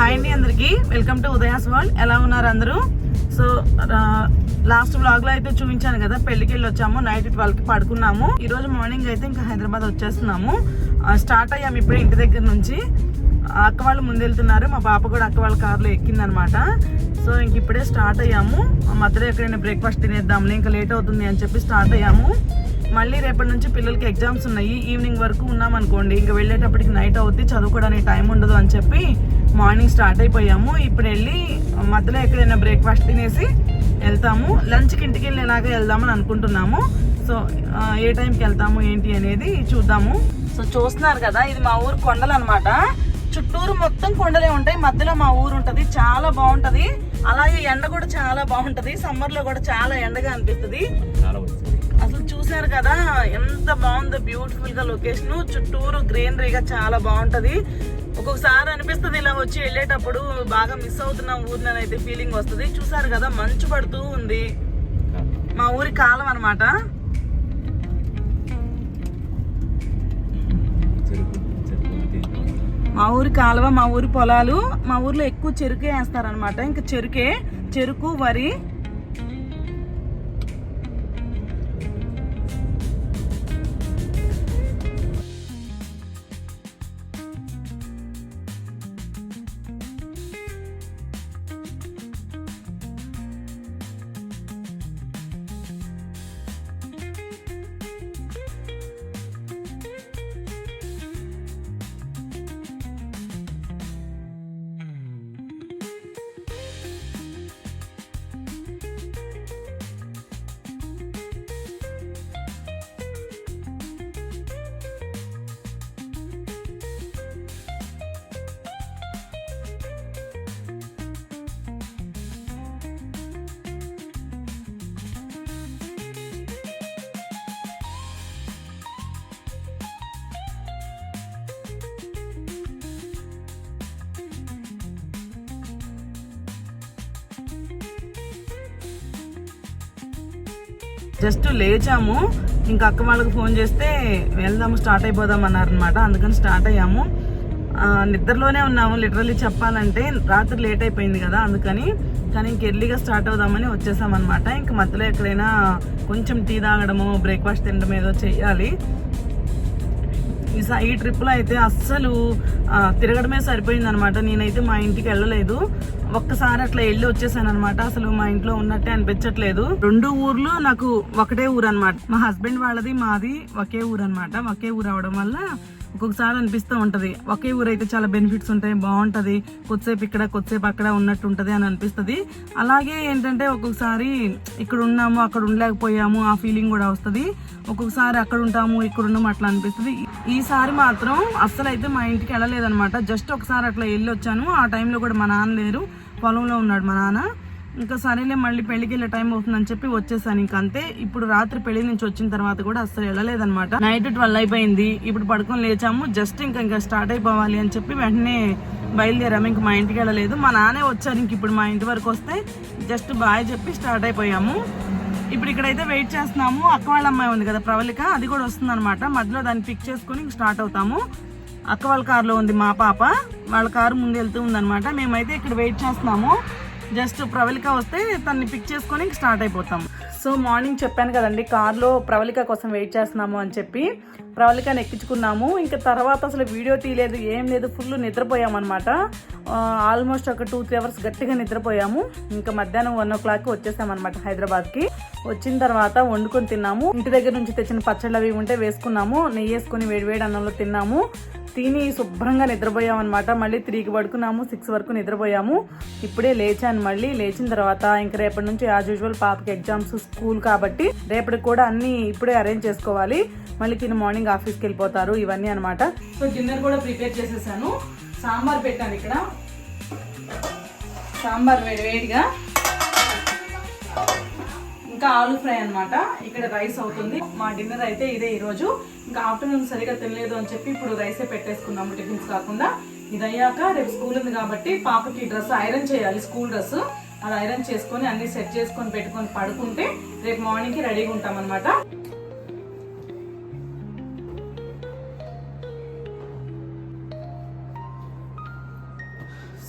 Hi అండి అందరికి. Welcome to Udaya's world ఎలా ఉన్నారు అందరూ? సో లాస్ట్ బ్లాగ్లో అయితే చూపించాను కదా పెళ్ళికి వెళ్ళి వచ్చాము నైట్ ట్వెల్వ్కి పడుకున్నాము. ఈ రోజు మార్నింగ్ అయితే ఇంకా హైదరాబాద్ వచ్చేస్తున్నాము. స్టార్ట్ అయ్యాము ఇప్పుడే ఇంటి దగ్గర నుంచి. అక్క వాళ్ళు ముందు వెళ్తున్నారు మా పాప కూడా అక్క వాళ్ళ కార్లో ఎక్కిందనమాట సో ఇంక ఇప్పుడే స్టార్ట్ అయ్యాము. మధ్యలో ఎక్కడైనా బ్రేక్ఫాస్ట్ తినేద్దాంలే ఇంకా లేట్ అవుతుంది అని చెప్పి స్టార్ట్ అయ్యాము. మళ్ళీ రేపటి నుంచి పిల్లలకి ఎగ్జామ్స్ ఉన్నాయి. ఈవినింగ్ వరకు ఉన్నాం అనుకోండి ఇంకా వెళ్ళేటప్పటికి నైట్ అవుద్ది చదువుకోవడానికి టైం ఉండదు అని చెప్పి మార్నింగ్ స్టార్ట్ అయిపోయాము. ఇప్పుడు వెళ్ళి మధ్యలో ఎక్కడైనా బ్రేక్ఫాస్ట్ తినేసి వెళ్తాము. లంచ్కి ఇంటికి వెళ్ళి ఎలాగ వెళ్దామని అనుకుంటున్నాము. సో ఏ టైంకి వెళ్తాము ఏంటి అనేది చూద్దాము. సో చూస్తున్నారు కదా ఇది మా ఊరు కొండలు అనమాట చుట్టూరు మొత్తం కొండలే ఉంటాయి. మధ్యలో మా ఊరు ఉంటది. చాలా బాగుంటది. అలాగే ఎండ కూడా చాలా బాగుంటది. సమ్మర్లో కూడా చాలా ఎండగా అనిపిస్తుంది. అసలు చూసారు కదా ఎంత బాగుందో బ్యూటిఫుల్గా లొకేషన్. చుట్టూరు గ్రీనరీగా చాలా బాగుంటది. ఒక్కొక్కసారి అనిపిస్తుంది ఇలా వచ్చి వెళ్ళేటప్పుడు బాగా మిస్ అవుతున్నాం ఊరిని అయితే ఫీలింగ్ వస్తుంది. చూసారు కదా మంచు పడుతూ ఉంది. మా ఊరి కాలం అనమాట మా ఊరి కాలువ మా ఊరి పొలాలు మా ఊర్లో ఎక్కువ చెరుకే వేస్తారనమాట ఇంకా చెరుకే చెరుకు వరి జస్ట్ లేచాము. ఇంకా అక్క వాళ్ళకి ఫోన్ చేస్తే వెళ్దాము స్టార్ట్ అయిపోదాం అన్నారనమాట అందుకని స్టార్ట్ అయ్యాము. నిద్రలోనే ఉన్నాము లిటరల్లీ చెప్పాలంటే. రాత్రి లేట్ అయిపోయింది కదా అందుకని. కానీ ఇంక ఎర్లీగా స్టార్ట్ అవుదామని వచ్చేసామన్నమాట. ఇంక మధ్యలో ఎక్కడైనా కొంచెం టీ తాగడము బ్రేక్ఫాస్ట్ తినడం ఏదో చేయాలి. ఈ స- ఈ ట్రిప్లో అయితే అస్సలు తిరగడమే సరిపోయిందనమాట. నేనైతే మా ఇంటికి వెళ్ళలేదు. ఒక్కసారి అట్లా వెళ్ళి వచ్చేసాను అనమాట అసలు మా ఇంట్లో ఉన్నట్టే అనిపించట్లేదు. రెండు ఊర్లు నాకు ఒకటే ఊరు అనమాట మా హస్బెండ్ వాళ్ళది మాది ఒకే ఊరు అనమాట ఒకే ఊరు అవడం వల్ల ఒక్కొక్కసారి అనిపిస్తూ ఉంటుంది. ఒకే ఊరు అయితే చాలా బెనిఫిట్స్ ఉంటాయి బాగుంటుంది. కొద్దిసేపు ఇక్కడ కొద్దిసేపు అక్కడ ఉన్నట్టు ఉంటుంది అని అనిపిస్తుంది. అలాగే ఏంటంటే ఒక్కొక్కసారి ఇక్కడ ఉన్నాము అక్కడ ఉండలేకపోయాము ఆ ఫీలింగ్ కూడా వస్తుంది. ఒక్కొక్కసారి అక్కడ ఉంటాము ఇక్కడ ఉండము అట్లా అనిపిస్తుంది. ఈసారి మాత్రం అస్సలు అయితే మా ఇంటికి వెళ్ళలేదనమాట జస్ట్ ఒకసారి అట్లా వెళ్ళి వచ్చాను ఆ టైంలో కూడా మా నాన్న లేరు. పొలంలో ఉన్నాడు మా నాన్న. ఇంకా సరేలే మళ్ళీ పెళ్ళికి వెళ్ళే టైం అవుతుందని చెప్పి వచ్చేసాను ఇంక అంతే. ఇప్పుడు రాత్రి పెళ్ళి నుంచి వచ్చిన తర్వాత కూడా అస్సలు వెళ్ళలేదనమాట నైట్ ట్వెల్వ్ అయిపోయింది. ఇప్పుడు పడుకొని లేచాము. జస్ట్ ఇంకా ఇంకా స్టార్ట్ అయిపోవాలి అని చెప్పి వెంటనే బయలుదేరాము. ఇంక మా ఇంటికి వెళ్ళలేదు. మా నాన్నే వచ్చారు. ఇంక ఇప్పుడు మా ఇంటి వరకు వస్తే జస్ట్ బాయ్ చెప్పి స్టార్ట్ అయిపోయాము. ఇప్పుడు ఇక్కడైతే వెయిట్ చేస్తున్నాము. అక్క వాళ్ళ అమ్మాయి ఉంది కదా ప్రవళిక అది కూడా వస్తుంది అనమాట మధ్యలో దాన్ని పిక్ చేసుకుని స్టార్ట్ అవుతాము. అక్క వాళ్ళ కారులో ఉంది మా పాప. వాళ్ళ కారు ముందు వెళ్తూ ఉందన్నమాట. మేమైతే ఇక్కడ వెయిట్ చేస్తున్నాము. జస్ట్ ప్రవళిక వస్తే తన్ని పిక్ చేసుకొని స్టార్ట్ అయిపోతాం సో మార్నింగ్ చెప్పాను కదండి కార్లో ప్రవళిక కోసం వెయిట్ చేస్తున్నాము అని చెప్పి ప్రవళికని ఎక్కించుకున్నాము. ఇంకా తర్వాత అసలు వీడియో తీయలేదు ఏం లేదు ఫుల్ నిద్రపోయామన్నమాట. ఆల్మోస్ట్ ఒక టూ త్రీ అవర్స్ గట్టిగా నిద్రపోయాము. ఇంకా మధ్యాహ్నం వన్ ఓ క్లాక్ వచ్చేసామన్నమాట హైదరాబాద్కి. వచ్చిన తర్వాత వండుకొని తిన్నాము. ఇంటి దగ్గర నుంచి తెచ్చిన పచ్చళ్ళు అవి ఉంటే వేసుకున్నాము. నెయ్యి వేసుకుని వేడివేడి అన్నంలో తిన్నాము. తిని శుభ్రంగా నిద్రపోయామన్నమాట. మళ్ళీ త్రీకి పడుకున్నాము. సిక్స్ వరకు నిద్రపోయాము. ఇప్పుడే లేచాను మళ్ళీ. లేచిన తర్వాత ఇంక రేపటి నుంచి యాజ్ యూజువల్ పాపకి ఎగ్జామ్స్ స్కూల్ కాబట్టి రేపటికి కూడా అన్ని ఇప్పుడే అరేంజ్ చేసుకోవాలి. మళ్ళీ తిని మార్నింగ్ ఆఫీస్కి వెళ్ళిపోతారు ఇవన్నీ అనమాట సో డిన్నర్ కూడా ప్రిపేర్ చేసేసాను. సాంబార్ పెట్టాను ఇక్కడ. సాంబార్ వేడి వేడిగా. ఇంకా ఆలు ఫ్రై అన్నమాట. ఇక్కడ రైస్ అవుతుంది. మా డిన్నర్ అయితే ఇదే ఈరోజు. ఇంకా ఆఫ్టర్నూన్ సరిగా తినలేదు అని చెప్పి ఇప్పుడు రైసే పెట్టేసుకున్నాము టిఫిన్స్ కాకుండా. ఇది అయ్యాక రేపు స్కూల్ ఉంది కాబట్టి పాపకి డ్రెస్ ఐరన్ చేయాలి స్కూల్ డ్రెస్. అది ఐరన్ చేసుకొని అన్ని సెట్ చేసుకొని పెట్టుకొని పడుకుంటే రేపు మార్నింగ్కి రెడీగా ఉంటాం అనమాట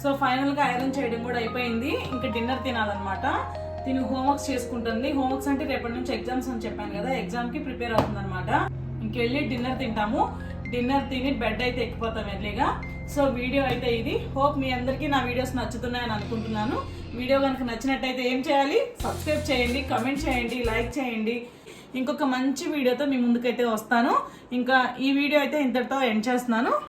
సో ఫైనల్గా ఐరన్ చేయడం కూడా అయిపోయింది. ఇంకా డిన్నర్ తినాలన్నమాట. తిని హోంవర్క్స్ చేసుకుంటుంది. హోంవర్క్స్ అంటే రేపటి నుంచి ఎగ్జామ్స్ అని చెప్పాను కదా ఎగ్జామ్కి ప్రిపేర్ అవుతుందన్నమాట. ఇంకెళ్ళి డిన్నర్ తింటాము. డిన్నర్ తిని బెడ్ అయితే ఎక్కిపోతాం ఎర్లీగా సో వీడియో అయితే ఇది. హోప్ మీ అందరికీ నా వీడియోస్ నచ్చుతున్నాయని అనుకుంటున్నాను. వీడియో కనుక నచ్చినట్టయితే ఏం చేయాలి? సబ్స్క్రైబ్ చేయండి కమెంట్ చేయండి లైక్ చేయండి. ఇంకొక మంచి వీడియోతో మీ ముందుకైతే వస్తాను. ఇంకా ఈ వీడియో అయితే ఇంతటితో ఎండ్ చేస్తున్నాను.